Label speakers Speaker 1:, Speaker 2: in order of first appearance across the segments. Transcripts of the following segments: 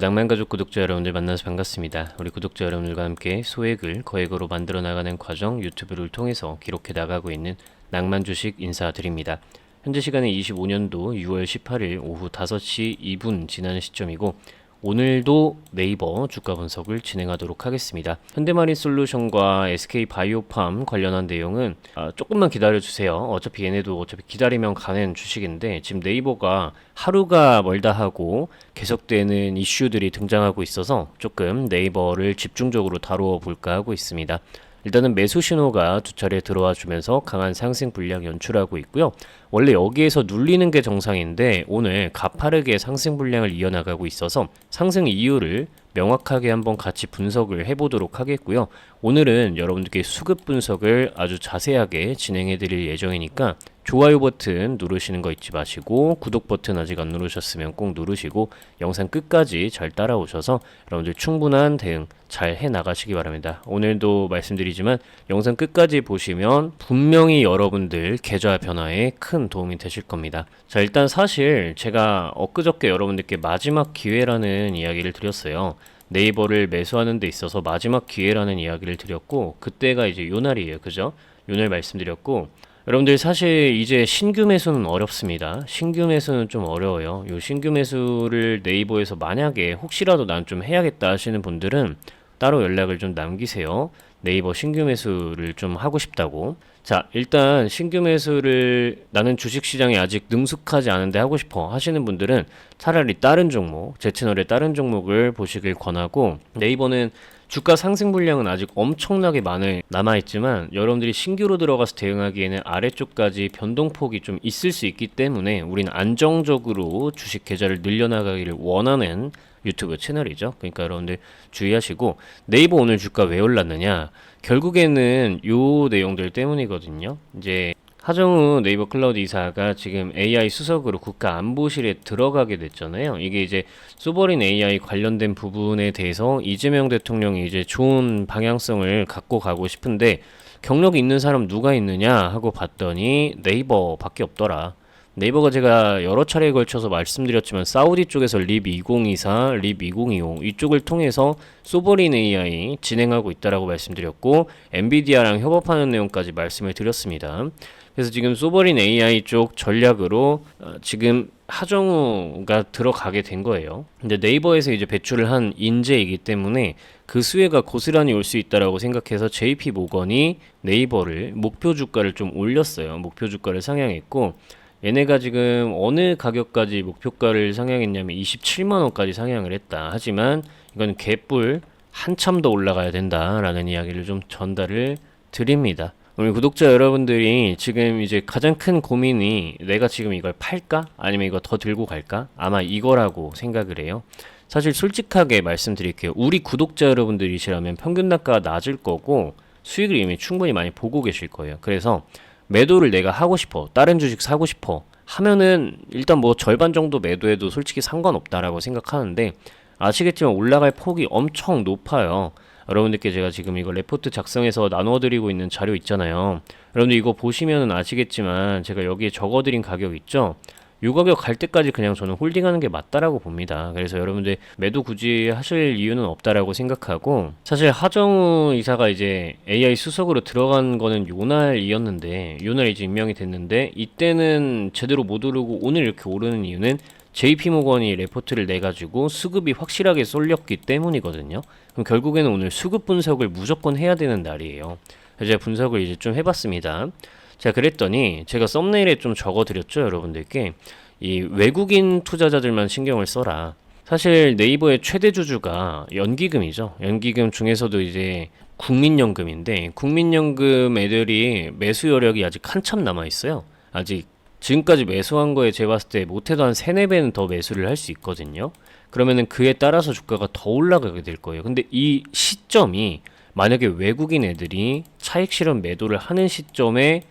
Speaker 1: 낭만가족 구독자 여러분들 만나서 반갑습니다. 우리 구독자 여러분들과 함께 소액을 거액으로 만들어 나가는 과정 유튜브를 통해서 기록해 나가고 있는 낭만 주식 인사드립니다. 현재 시간은 25년도 6월 18일 오후 5시 2분 지나는 시점이고 오늘도 네이버 주가 분석을 진행하도록 하겠습니다. 현대마린 솔루션과 SK 바이오팜 관련한 내용은 아, 조금만 기다려 주세요. 어차피 얘네도 어차피 기다리면 가는 주식인데 지금 네이버가 하루가 멀다 하고 계속되는 이슈들이 등장하고 있어서 조금 네이버를 집중적으로 다루어 볼까 하고 있습니다. 일단은 매수 신호가 두 차례 들어와 주면서 강한 상승 분량 연출하고 있고요. 원래 여기에서 눌리는 게 정상인데 오늘 가파르게 상승 분량을 이어나가고 있어서 상승 이유를 명확하게 한번 같이 분석을 해보도록 하겠고요. 오늘은 여러분들께 수급 분석을 아주 자세하게 진행해 드릴 예정이니까 좋아요 버튼 누르시는 거 잊지 마시고 구독 버튼 아직 안 누르셨으면 꼭 누르시고 영상 끝까지 잘 따라오셔서 여러분들 충분한 대응 잘 해 나가시기 바랍니다. 오늘도 말씀드리지만 영상 끝까지 보시면 분명히 여러분들 계좌 변화에 큰 도움이 되실 겁니다. 자, 일단 사실 제가 엊그저께 여러분들께 마지막 기회라는 이야기를 드렸어요. 네이버를 매수하는 데 있어서 마지막 기회라는 이야기를 드렸고 그때가 이제 요 날이에요. 그죠? 요날 말씀드렸고 여러분들 사실 이제 신규 매수는 어렵습니다. 신규 매수는 좀 어려워요. 요 신규 매수를 네이버에서 만약에 혹시라도 난 좀 해야겠다 하시는 분들은 따로 연락을 좀 남기세요. 네이버 신규 매수를 좀 하고 싶다고. 자, 일단 신규 매수를 나는 주식 시장에 아직 능숙하지 않은데 하고 싶어 하시는 분들은 차라리 다른 종목, 제 채널의 다른 종목을 보시길 권하고 네이버는 주가 상승 분량은 아직 엄청나게 많을 남아 있지만 여러분들이 신규로 들어가서 대응하기에는 아래쪽까지 변동폭이 좀 있을 수 있기 때문에 우리는 안정적으로 주식 계좌를 늘려나가기를 원하는 유튜브 채널이죠. 그러니까 여러분들 주의하시고 네이버 오늘 주가 왜 올랐느냐? 결국에는 요 내용들 때문이거든요. 이제 하정우 네이버 클라우드 이사가 지금 AI 수석으로 국가 안보실에 들어가게 됐잖아요. 이게 이제 소버린 AI 관련된 부분에 대해서 이재명 대통령이 이제 좋은 방향성을 갖고 가고 싶은데 경력 있는 사람 누가 있느냐 하고 봤더니 네이버밖에 없더라. 네이버가 제가 여러 차례에 걸쳐서 말씀드렸지만 사우디 쪽에서 립 2024, 립 2025 이쪽을 통해서 소버린 AI 진행하고 있다라고 말씀드렸고 엔비디아랑 협업하는 내용까지 말씀을 드렸습니다. 그래서 지금 소버린 AI 쪽 전략으로 어, 지금 하정우가 들어가게 된 거예요. 근데 네이버에서 이제 배출을 한 인재이기 때문에 그 수혜가 고스란히 올 수 있다라고 생각해서 JP 모건이 네이버를 목표 주가를 좀 올렸어요. 목표 주가를 상향했고 얘네가 지금 어느 가격까지 목표가를 상향했냐면 27만 원까지 상향을 했다. 하지만 이건 개뿔 한참 더 올라가야 된다라는 이야기를 좀 전달을 드립니다. 오늘 구독자 여러분들이 지금 이제 가장 큰 고민이 내가 지금 이걸 팔까? 아니면 이거 더 들고 갈까? 아마 이거라고 생각을 해요. 사실 솔직하게 말씀드릴게요. 우리 구독자 여러분들이시라면 평균 단가가 낮을 거고 수익을 이미 충분히 많이 보고 계실 거예요. 그래서 매도를 내가 하고 싶어. 다른 주식 사고 싶어. 하면은 일단 뭐 절반 정도 매도해도 솔직히 상관없다라고 생각하는데 아시겠지만 올라갈 폭이 엄청 높아요. 여러분들께 제가 지금 이거 레포트 작성해서 나누어 드리고 있는 자료 있잖아요. 여러분들 이거 보시면은 아시겠지만 제가 여기에 적어 드린 가격 있죠? 요 가격 갈 때까지 그냥 저는 홀딩하는 게 맞다라고 봅니다. 그래서 여러분들 매도 굳이 하실 이유는 없다라고 생각하고 사실 하정우 이사가 이제 AI 수석으로 들어간 거는 요날이었는데 요날 이제 임명이 됐는데 이때는 제대로 못 오르고 오늘 이렇게 오르는 이유는 JP 모건이 레포트를 내 가지고 수급이 확실하게 쏠렸기 때문이거든요. 그럼 결국에는 오늘 수급 분석을 무조건 해야 되는 날이에요. 제가 분석을 이제 좀 해봤습니다. 자, 그랬더니 제가 썸네일에 좀 적어드렸죠, 여러분들께. 이 외국인 투자자들만 신경을 써라. 사실 네이버의 최대 주주가 연기금이죠. 연기금 중에서도 이제 국민연금인데 국민연금 애들이 매수 여력이 아직 한참 남아 있어요. 아직 지금까지 매수한 거에 제가 봤을 때 못해도 한 3, 4배는 더 매수를 할 수 있거든요. 그러면은 그에 따라서 주가가 더 올라가게 될 거예요. 근데 이 시점이 만약에 외국인 애들이 차익 실현 매도를 하는 시점에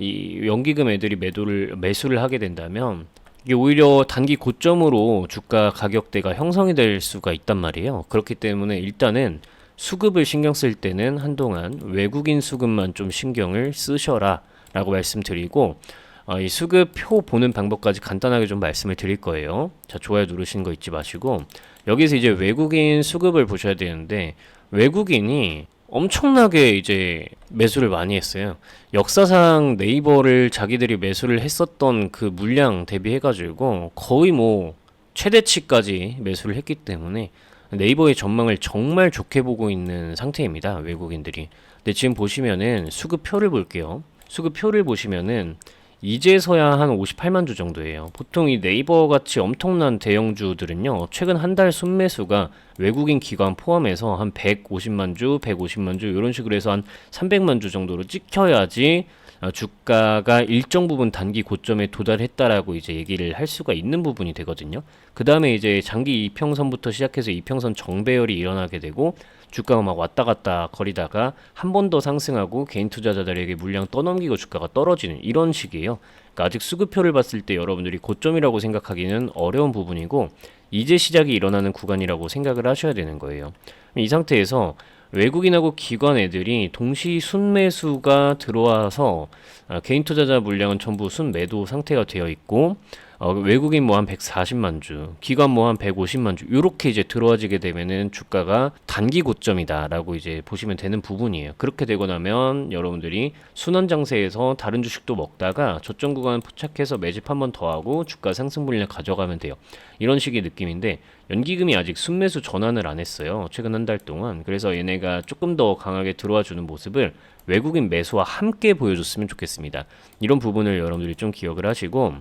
Speaker 1: 이 연기금 애들이 매도를 매수를 하게 된다면 이게 오히려 단기 고점으로 주가 가격대가 형성이 될 수가 있단 말이에요. 그렇기 때문에 일단은 수급을 신경 쓸 때는 한동안 외국인 수급만 좀 신경을 쓰셔라 라고 말씀드리고 어, 이 수급표 보는 방법까지 간단하게 좀 말씀을 드릴 거예요. 자, 좋아요 누르시는 거 잊지 마시고 여기서 이제 외국인 수급을 보셔야 되는데 외국인이 엄청나게 이제 매수를 많이 했어요. 역사상 네이버를 자기들이 매수를 했었던 그 물량 대비해가지고 거의 뭐 최대치까지 매수를 했기 때문에 네이버의 전망을 정말 좋게 보고 있는 상태입니다. 외국인들이. 근데 지금 보시면은 수급표를 볼게요. 수급표를 보시면은 이제서야 한 58만 주 정도예요. 보통 이 네이버 같이 엄청난 대형주들은요, 최근 한 달 순매수가 외국인 기관 포함해서 한 150만 주, 150만 주, 이런 식으로 해서 한 300만 주 정도로 찍혀야지 어, 주가가 일정 부분 단기 고점에 도달했다라고 이제 얘기를 할 수가 있는 부분이 되거든요. 그 다음에 이제 장기 이평선부터 시작해서 이평선 정배열이 일어나게 되고 주가가 막 왔다 갔다 거리다가 한 번 더 상승하고 개인 투자자들에게 물량 떠넘기고 주가가 떨어지는 이런 식이에요. 그러니까 아직 수급표를 봤을 때 여러분들이 고점이라고 생각하기는 어려운 부분이고 이제 시작이 일어나는 구간이라고 생각을 하셔야 되는 거예요. 이 상태에서 외국인하고 기관 애들이 동시 순매수가 들어와서 어, 개인 투자자 물량은 전부 순매도 상태가 되어 있고 어, 외국인 뭐 한 140만 주, 기관 뭐 한 150만 주, 요렇게 이제 들어와지게 되면은 주가가 단기 고점이다라고 이제 보시면 되는 부분이에요. 그렇게 되고 나면 여러분들이 순환 장세에서 다른 주식도 먹다가 저점 구간 포착해서 매집 한 번 더 하고 주가 상승 분량 가져가면 돼요. 이런 식의 느낌인데 연기금이 아직 순매수 전환을 안 했어요. 최근 한 달 동안. 그래서 얘네가 조금 더 강하게 들어와 주는 모습을 외국인 매수와 함께 보여줬으면 좋겠습니다. 이런 부분을 여러분들이 좀 기억을 하시고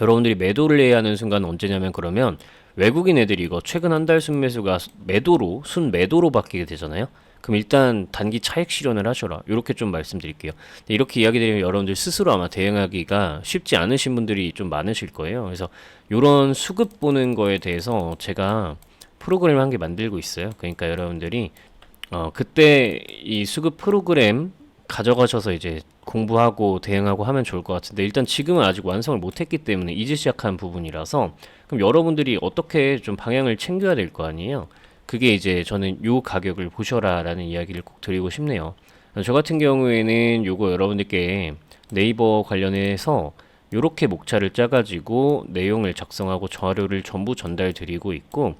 Speaker 1: 여러분들이 매도를 해야 하는 순간 언제냐면 그러면 외국인 애들이 이거 최근 한 달 순매수가 매도로 순매도로 바뀌게 되잖아요. 그럼 일단 단기 차익 실현을 하셔라. 이렇게 좀 말씀드릴게요. 이렇게 이야기 드리면 여러분들 스스로 아마 대응하기가 쉽지 않으신 분들이 좀 많으실 거예요. 그래서 이런 수급 보는 거에 대해서 제가 프로그램 한 개 만들고 있어요. 그러니까 여러분들이 어 그때 이 수급 프로그램 가져가셔서 이제 공부하고 대응하고 하면 좋을 것 같은데 일단 지금은 아직 완성을 못했기 때문에 이제 시작한 부분이라서 그럼 여러분들이 어떻게 좀 방향을 챙겨야 될 거 아니에요? 그게 이제 저는 요 가격을 보셔라라는 이야기를 꼭 드리고 싶네요. 저 같은 경우에는 요거 여러분들께 네이버 관련해서 요렇게 목차를 짜가지고 내용을 작성하고 자료를 전부 전달 드리고 있고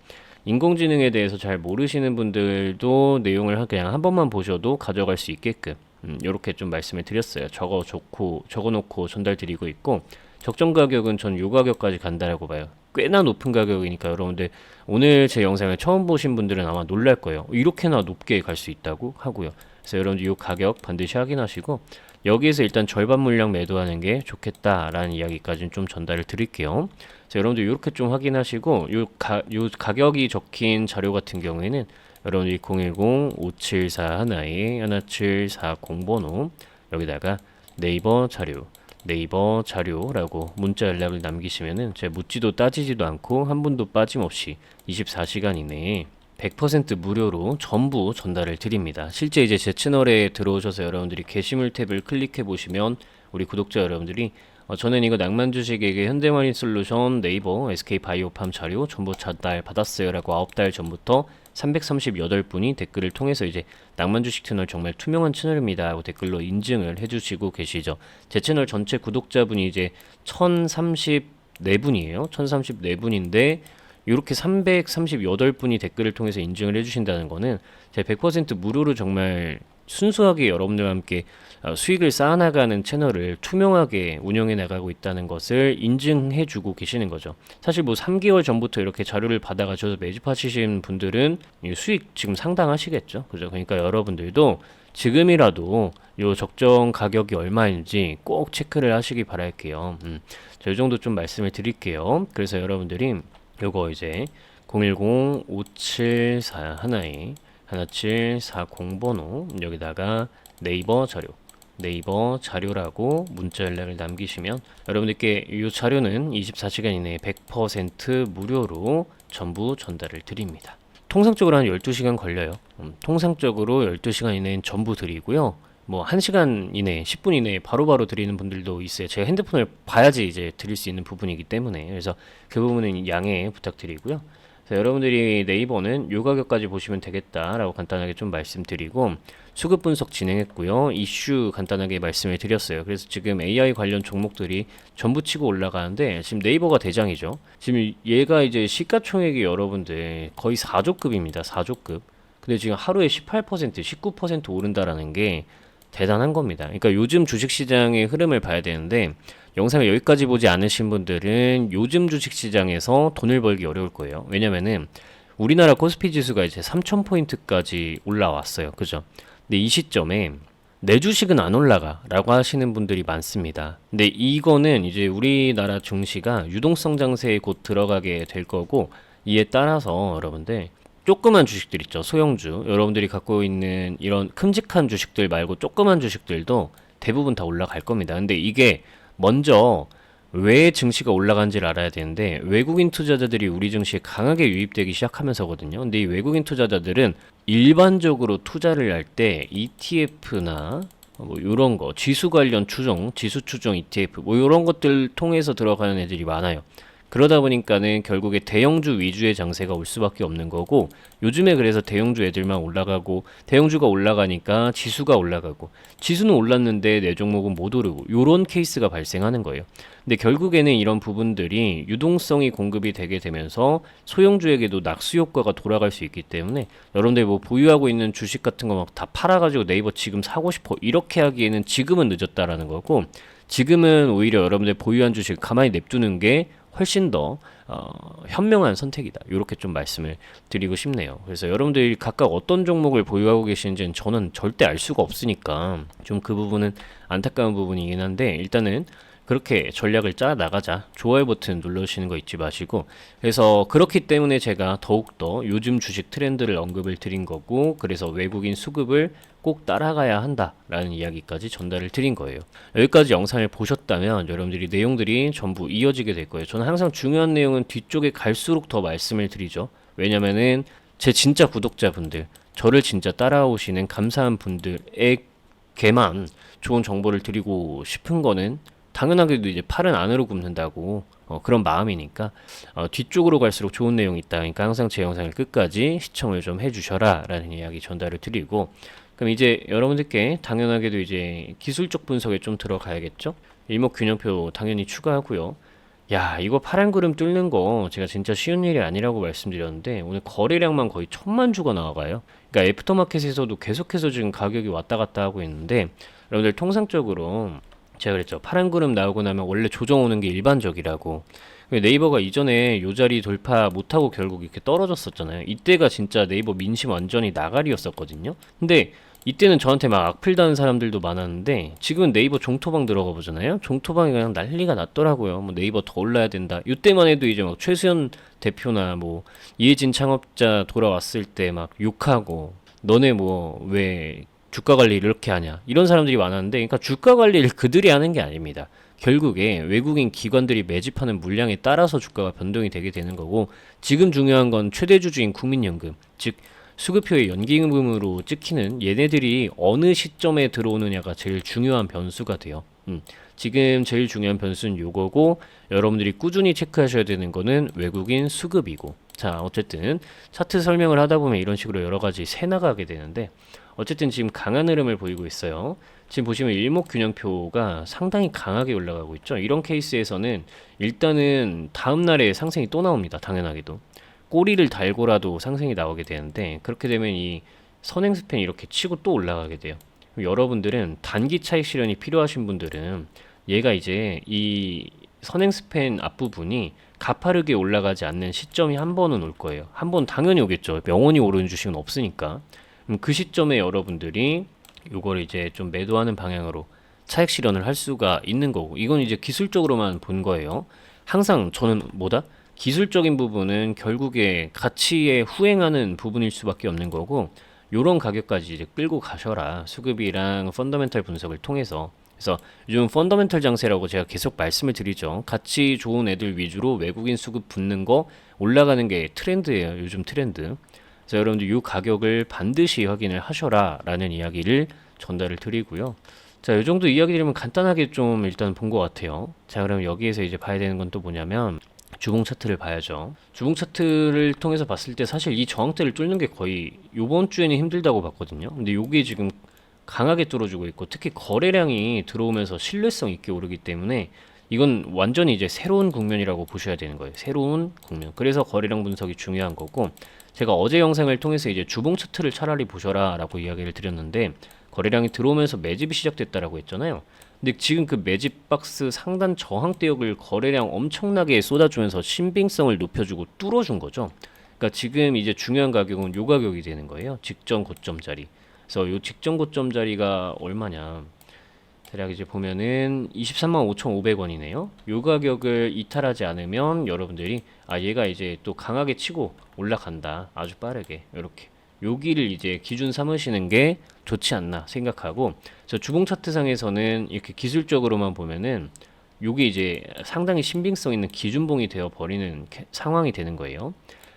Speaker 1: 인공지능에 대해서 잘 모르시는 분들도 내용을 그냥 한 번만 보셔도 가져갈 수 있게끔 음, 이렇게 좀 말씀을 드렸어요. 적어 좋고 적어 놓고 전달 드리고 있고 적정 가격은 전 요 가격까지 간다라고 봐요. 꽤나 높은 가격이니까 여러분들 오늘 제 영상을 처음 보신 분들은 아마 놀랄 거예요. 이렇게나 높게 갈 수 있다고 하고요. 그래서 여러분들 이 가격 반드시 확인하시고 여기에서 일단 절반 물량 매도하는 게 좋겠다라는 이야기까지는 좀 전달을 드릴게요. 그래서 여러분들 이렇게 좀 확인하시고 요, 가, 요 가격이 적힌 자료 같은 경우에는 여러분들이 010-574 하나에 1740 번호 여기다가 네이버 자료 네이버 자료라고 문자 연락을 남기시면은 제가 묻지도 따지지도 않고 한 분도 빠짐없이 24시간 이내에 100% 무료로 전부 전달을 드립니다. 실제 이제 제 채널에 들어오셔서 여러분들이 게시물 탭을 클릭해 보시면 우리 구독자 여러분들이 어, 저는 이거 낭만 주식에게 현대마린 솔루션 네이버 SK 바이오팜 자료 전부 전달 받았어요라고 9달 전부터 338분이 댓글을 통해서 이제 낭만 주식 채널 정말 투명한 채널입니다 하고 댓글로 인증을 해주시고 계시죠. 제 채널 전체 구독자분이 이제 1034분이에요. 1034분인데 이렇게 338분이 댓글을 통해서 인증을 해주신다는 거는 제가 100% 무료로 정말 순수하게 여러분들과 함께 어, 수익을 쌓아나가는 채널을 투명하게 운영해 나가고 있다는 것을 인증해 주고 계시는 거죠. 사실 뭐 3개월 전부터 이렇게 자료를 받아가셔서 매집하시는 분들은 수익 지금 상당하시겠죠. 그죠? 그러니까 여러분들도 지금이라도 요 적정 가격이 얼마인지 꼭 체크를 하시기 바랄게요. 음, 저 이 정도 좀 말씀을 드릴게요. 그래서 여러분들이 요거 이제 010-574 하나에 1740 번호 여기다가 네이버 자료 네이버 자료라고 문자 연락을 남기시면 여러분들께 이 자료는 24시간 이내에 100% 무료로 전부 전달을 드립니다. 통상적으로 한 12시간 걸려요. 음, 통상적으로 12시간 이내엔 전부 드리고요. 뭐 1시간 이내, 10분 이내에 바로바로 드리는 분들도 있어요. 제가 핸드폰을 봐야지 이제 드릴 수 있는 부분이기 때문에 그래서 그 부분은 양해 부탁드리고요. 그래서 여러분들이 네이버는 요 가격까지 보시면 되겠다라고 간단하게 좀 말씀드리고 수급 분석 진행했고요. 이슈 간단하게 말씀을 드렸어요. 그래서 지금 AI 관련 종목들이 전부 치고 올라가는데 지금 네이버가 대장이죠. 지금 얘가 이제 시가총액이 여러분들 거의 4조급입니다. 4조급. 근데 지금 하루에 18%, 19% 오른다라는 게 대단한 겁니다. 그러니까 요즘 주식 시장의 흐름을 봐야 되는데 영상을 여기까지 보지 않으신 분들은 요즘 주식시장에서 돈을 벌기 어려울 거예요. 왜냐면은 우리나라 코스피 지수가 이제 3,000포인트까지 올라왔어요. 그죠? 근데 이 시점에 내 주식은 안 올라가 라고 하시는 분들이 많습니다. 근데 이거는 이제 우리나라 증시가 유동성 장세에 곧 들어가게 될 거고 이에 따라서 여러분들 조그만 주식들 있죠. 소형주. 여러분들이 갖고 있는 이런 큼직한 주식들 말고 조그만 주식들도 대부분 다 올라갈 겁니다. 근데 이게 먼저 왜 증시가 올라간지를 알아야 되는데 외국인 투자자들이 우리 증시에 강하게 유입되기 시작하면서거든요. 근데 이 외국인 투자자들은 일반적으로 투자를 할 때 ETF나 뭐 이런 거 지수 관련 추종, 지수 추종 ETF 뭐 이런 것들 통해서 들어가는 애들이 많아요. 그러다 보니까는 결국에 대형주 위주의 장세가 올 수밖에 없는 거고 요즘에 그래서 대형주 애들만 올라가고 대형주가 올라가니까 지수가 올라가고 지수는 올랐는데 내 종목은 못 오르고 요런 케이스가 발생하는 거예요. 근데 결국에는 이런 부분들이 유동성이 공급이 되게 되면서 소형주에게도 낙수 효과가 돌아갈 수 있기 때문에 여러분들 뭐 보유하고 있는 주식 같은 거 막 다 팔아가지고 네이버 지금 사고 싶어 이렇게 하기에는 지금은 늦었다라는 거고 지금은 오히려 여러분들 보유한 주식 가만히 냅두는 게 훨씬 더 어, 현명한 선택이다. 이렇게 좀 말씀을 드리고 싶네요. 그래서 여러분들이 각각 어떤 종목을 보유하고 계시는지는 저는 절대 알 수가 없으니까 좀 그 부분은 안타까운 부분이긴 한데 일단은 그렇게 전략을 짜 나가자. 좋아요 버튼 눌러주시는 거 잊지 마시고. 그래서 그렇기 때문에 제가 더욱더 요즘 주식 트렌드를 언급을 드린 거고, 그래서 외국인 수급을 꼭 따라가야 한다라는 이야기까지 전달을 드린 거예요. 여기까지 영상을 보셨다면 여러분들이 내용들이 전부 이어지게 될 거예요. 저는 항상 중요한 내용은 뒤쪽에 갈수록 더 말씀을 드리죠. 왜냐면은 제 진짜 구독자분들, 저를 진짜 따라오시는 감사한 분들에게만 좋은 정보를 드리고 싶은 거는 당연하게도 이제 팔은 안으로 굽는다고 어, 그런 마음이니까 어, 뒤쪽으로 갈수록 좋은 내용이 있다. 그러니까 항상 제 영상을 끝까지 시청을 좀 해주셔라 라는 이야기 전달을 드리고 그럼 이제 여러분들께 당연하게도 이제 기술적 분석에 좀 들어가야겠죠. 일목균형표 당연히 추가하고요. 야 이거 파란 구름 뚫는 거 제가 진짜 쉬운 일이 아니라고 말씀드렸는데 오늘 거래량만 거의 천만 주가 나와가요. 그러니까 애프터마켓에서도 계속해서 지금 가격이 왔다 갔다 하고 있는데 여러분들 통상적으로 제가 그랬죠. 파란 구름 나오고 나면 원래 조정 오는 게 일반적이라고. 네이버가 이전에 요 자리 돌파 못하고 결국 이렇게 떨어졌었잖아요. 이때가 진짜 네이버 민심 완전히 나가리였었거든요. 근데 이때는 저한테 막 악플 다는 사람들도 많았는데 지금은 네이버 종토방 들어가 보잖아요. 종토방이 그냥 난리가 났더라고요. 뭐 네이버 더 올라야 된다. 이때만 해도 이제 막 최수현 대표나 뭐 이해진 창업자 돌아왔을 때 막 욕하고 너네 뭐 왜 주가 관리를 이렇게 하냐 이런 사람들이 많았는데 그러니까 주가 관리를 그들이 하는 게 아닙니다. 결국에 외국인 기관들이 매집하는 물량에 따라서 주가가 변동이 되게 되는 거고 지금 중요한 건 최대 주주인 국민연금 즉 수급표의 연기금으로 찍히는 얘네들이 어느 시점에 들어오느냐가 제일 중요한 변수가 돼요. 음, 지금 제일 중요한 변수는 요거고 여러분들이 꾸준히 체크하셔야 되는 거는 외국인 수급이고 자 어쨌든 차트 설명을 하다 보면 이런 식으로 여러 가지 새 나가게 되는데 어쨌든 지금 강한 흐름을 보이고 있어요. 지금 보시면 일목균형표가 상당히 강하게 올라가고 있죠. 이런 케이스에서는 일단은 다음 날에 상승이 또 나옵니다. 당연하게도. 꼬리를 달고라도 상승이 나오게 되는데 그렇게 되면 이 선행 스팬이 이렇게 치고 또 올라가게 돼요. 여러분들은 단기 차익 실현이 필요하신 분들은 얘가 이제 이 선행 스팬 앞부분이 가파르게 올라가지 않는 시점이 한 번은 올 거예요. 한 번 당연히 오겠죠. 명원이 오르는 주식은 없으니까. 그 시점에 여러분들이 요거를 이제 좀 매도하는 방향으로 차익 실현을 할 수가 있는 거고 이건 이제 기술적으로만 본 거예요. 항상 저는 뭐다? 기술적인 부분은 결국에 가치에 후행하는 부분일 수밖에 없는 거고 요런 가격까지 이제 끌고 가셔라 수급이랑 펀더멘탈 분석을 통해서 그래서 요즘 펀더멘탈 장세라고 제가 계속 말씀을 드리죠 가치 좋은 애들 위주로 외국인 수급 붙는 거 올라가는 게 트렌드예요 요즘 트렌드 그래서 여러분들 이 가격을 반드시 확인을 하셔라 라는 이야기를 전달을 드리고요 자, 이 정도 이야기 드리면 간단하게 좀 일단 본 것 같아요. 자, 그럼 여기에서 이제 봐야 되는 건 또 뭐냐면, 주봉 차트를 봐야죠. 주봉 차트를 통해서 봤을 때 사실 이 저항대를 뚫는 게 거의 요번 주에는 힘들다고 봤거든요. 근데 요게 지금 강하게 뚫어주고 있고 특히 거래량이 들어오면서 신뢰성 있게 오르기 때문에 이건 완전히 이제 새로운 국면이라고 보셔야 되는 거예요. 새로운 국면. 그래서 거래량 분석이 중요한 거고 제가 어제 영상을 통해서 이제 주봉 차트를 차라리 보셔라라고 이야기를 드렸는데 거래량이 들어오면서 매집이 시작됐다라고 했잖아요. 근데 지금 그 매집 박스 상단 저항대역을 거래량 엄청나게 쏟아주면서 신빙성을 높여주고 뚫어준 거죠. 그러니까 지금 이제 중요한 가격은 요 가격이 되는 거예요. 직전 고점 자리. 그래서 요 직전 고점 자리가 얼마냐? 대략 이제 보면은 23만 5,500원이네요. 요 가격을 이탈하지 않으면 여러분들이 아 얘가 이제 또 강하게 치고 올라간다. 아주 빠르게 이렇게 여기를 이제 기준 삼으시는 게 좋지 않나 생각하고 저 주봉 차트상에서는 이렇게 기술적으로만 보면은 요게 이제 상당히 신빙성 있는 기준봉이 되어 버리는 캐- 상황이 되는 거예요.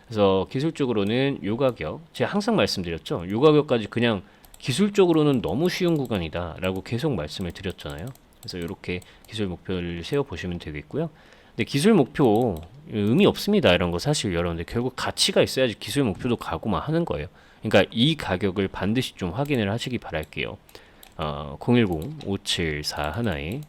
Speaker 1: 그래서 기술적으로는 요 가격 제가 항상 말씀드렸죠. 요 가격까지 그냥 기술적으로는 너무 쉬운 구간이다 라고 계속 말씀을 드렸잖아요. 그래서 이렇게 기술 목표를 세워 보시면 되겠고요. 근데 기술 목표 의미 없습니다. 이런 거 사실 여러분들 결국 가치가 있어야지 기술 목표도 가고만 하는 거예요. 그러니까 이 가격을 반드시 좀 확인을 하시기 바랄게요. 어, 010-574 하나에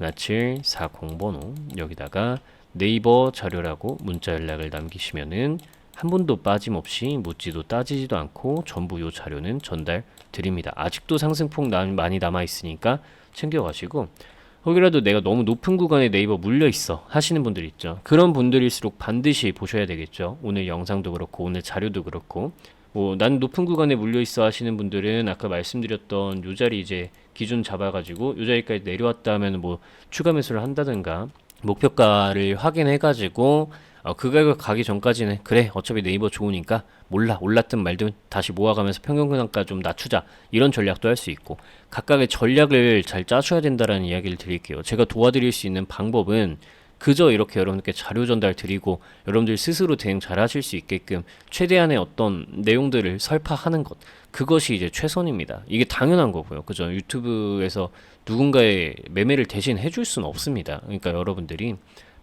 Speaker 1: 1740 번호 여기다가 네이버 자료라고 문자 연락을 남기시면은 한 분도 빠짐없이 묻지도 따지지도 않고 전부 요 자료는 전달 드립니다. 아직도 상승폭 남- 많이 남아 있으니까 챙겨가시고 혹이라도 내가 너무 높은 구간에 네이버 물려 있어 하시는 분들 있죠. 그런 분들일수록 반드시 보셔야 되겠죠. 오늘 영상도 그렇고 오늘 자료도 그렇고 뭐 난 높은 구간에 물려 있어 하시는 분들은 아까 말씀드렸던 요 자리 이제 기준 잡아가지고 요 자리까지 내려왔다 하면 뭐 추가 매수를 한다든가 목표가를 확인해가지고 어, 그 가격 가기 전까지는 그래 어차피 네이버 좋으니까 몰라 올랐든 말든 다시 모아가면서 평균 근황가 좀 낮추자 이런 전략도 할 수 있고 각각의 전략을 잘 짜셔야 된다라는 이야기를 드릴게요. 제가 도와드릴 수 있는 방법은 그저 이렇게 여러분께 자료 전달 드리고 여러분들 스스로 대응 잘 하실 수 있게끔 최대한의 어떤 내용들을 설파하는 것 그것이 이제 최선입니다. 이게 당연한 거고요. 그죠? 유튜브에서 누군가의 매매를 대신 해줄 수는 없습니다. 그러니까 여러분들이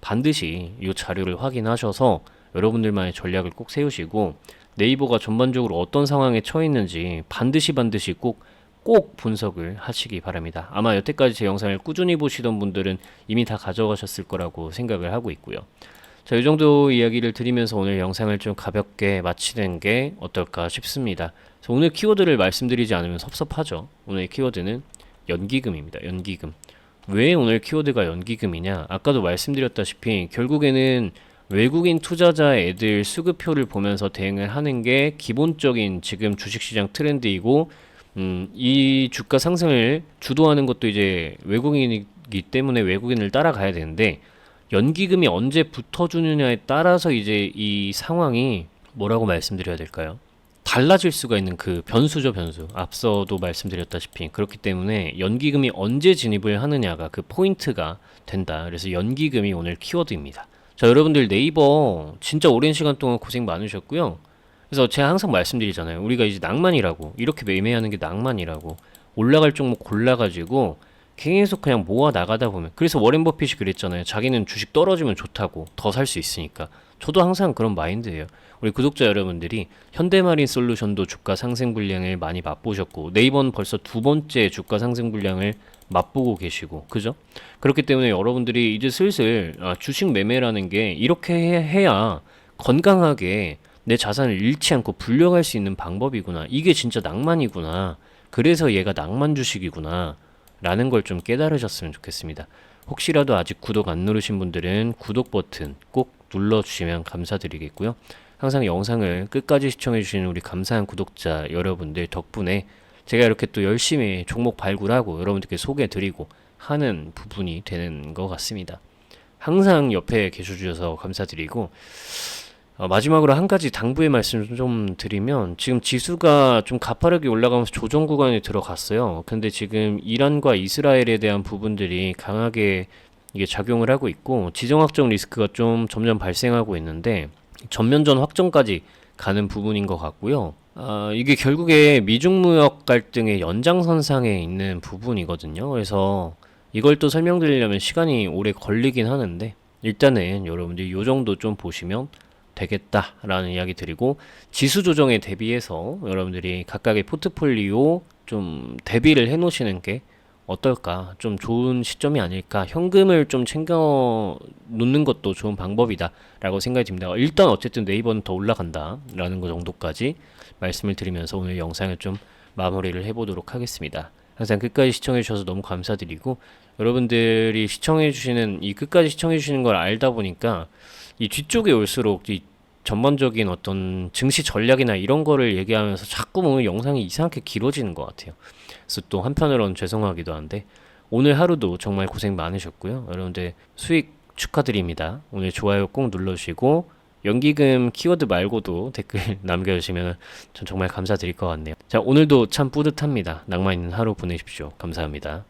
Speaker 1: 반드시 이 자료를 확인하셔서 여러분들만의 전략을 꼭 세우시고 네이버가 전반적으로 어떤 상황에 처해 있는지 반드시 반드시 꼭 꼭 분석을 하시기 바랍니다. 아마 여태까지 제 영상을 꾸준히 보시던 분들은 이미 다 가져가셨을 거라고 생각을 하고 있고요. 자, 이 정도 이야기를 드리면서 오늘 영상을 좀 가볍게 마치는 게 어떨까 싶습니다. 오늘 키워드를 말씀드리지 않으면 섭섭하죠. 오늘 키워드는 연기금입니다. 연기금. 왜 오늘 키워드가 연기금이냐? 아까도 말씀드렸다시피 결국에는 외국인 투자자 애들 수급표를 보면서 대응을 하는 게 기본적인 지금 주식시장 트렌드이고 음, 이 주가 상승을 주도하는 것도 이제 외국인이기 때문에 외국인을 따라가야 되는데 연기금이 언제 붙어주느냐에 따라서 이제 이 상황이 뭐라고 말씀드려야 될까요? 달라질 수가 있는 그 변수죠, 변수. 앞서도 말씀드렸다시피 그렇기 때문에 연기금이 언제 진입을 하느냐가 그 포인트가 된다. 그래서 연기금이 오늘 키워드입니다. 자, 여러분들 네이버 진짜 오랜 시간 동안 고생 많으셨고요. 그래서 제가 항상 말씀드리잖아요. 우리가 이제 낭만이라고 이렇게 매매하는 게 낭만이라고 올라갈 종목 골라가지고 계속 그냥 모아 나가다 보면 그래서 워렌 버핏이 그랬잖아요. 자기는 주식 떨어지면 좋다고 더 살 수 있으니까. 저도 항상 그런 마인드예요. 우리 구독자 여러분들이 현대마린 솔루션도 주가 상승 불량을 많이 맛보셨고 네이버는 벌써 두 번째 주가 상승 불량을 맛보고 계시고 그죠? 그렇기 때문에 여러분들이 이제 슬슬 아, 주식 매매라는 게 이렇게 해- 해야 건강하게 내 자산을 잃지 않고 불려갈 수 있는 방법이구나. 이게 진짜 낭만이구나. 그래서 얘가 낭만 주식이구나. 라는 걸 좀 깨달으셨으면 좋겠습니다. 혹시라도 아직 구독 안 누르신 분들은 구독 버튼 꼭 눌러주시면 감사드리겠고요. 항상 영상을 끝까지 시청해주시는 우리 감사한 구독자 여러분들 덕분에 제가 이렇게 또 열심히 종목 발굴하고 여러분들께 소개해드리고 하는 부분이 되는 것 같습니다. 항상 옆에 계셔주셔서 감사드리고 어, 마지막으로 한 가지 당부의 말씀 좀 드리면 지금 지수가 좀 가파르게 올라가면서 조정 구간에 들어갔어요. 근데 지금 이란과 이스라엘에 대한 부분들이 강하게 이게 작용을 하고 있고 지정학적 리스크가 좀 점점 발생하고 있는데 전면전 확정까지 가는 부분인 것 같고요. 아, 이게 결국에 미중 무역 갈등의 연장선상에 있는 부분이거든요. 그래서 이걸 또 설명드리려면 시간이 오래 걸리긴 하는데 일단은 여러분들이 요 정도 좀 보시면 되겠다라는 이야기 드리고 지수 조정에 대비해서 여러분들이 각각의 포트폴리오 좀 대비를 해 놓으시는 게 어떨까? 좀 좋은 시점이 아닐까? 현금을 좀 챙겨 놓는 것도 좋은 방법이다라고 생각이 듭니다. 일단 어쨌든 네이버는 더 올라간다라는 거 정도까지 말씀을 드리면서 오늘 영상을 좀 마무리를 해보도록 하겠습니다. 항상 끝까지 시청해 주셔서 너무 감사드리고 여러분들이 시청해 주시는 이 끝까지 시청해 주시는 걸 알다 보니까 이 뒤쪽에 올수록 이 전반적인 어떤 증시 전략이나 이런 거를 얘기하면서 자꾸 보면 영상이 이상하게 길어지는 것 같아요. 그래서 또 한편으로는 죄송하기도 한데 오늘 하루도 정말 고생 많으셨고요. 여러분들 수익 축하드립니다. 오늘 좋아요 꼭 눌러주시고 연기금 키워드 말고도 댓글 남겨주시면 전 정말 감사드릴 것 같네요. 자 오늘도 참 뿌듯합니다. 낭만 있는 하루 보내십시오. 감사합니다.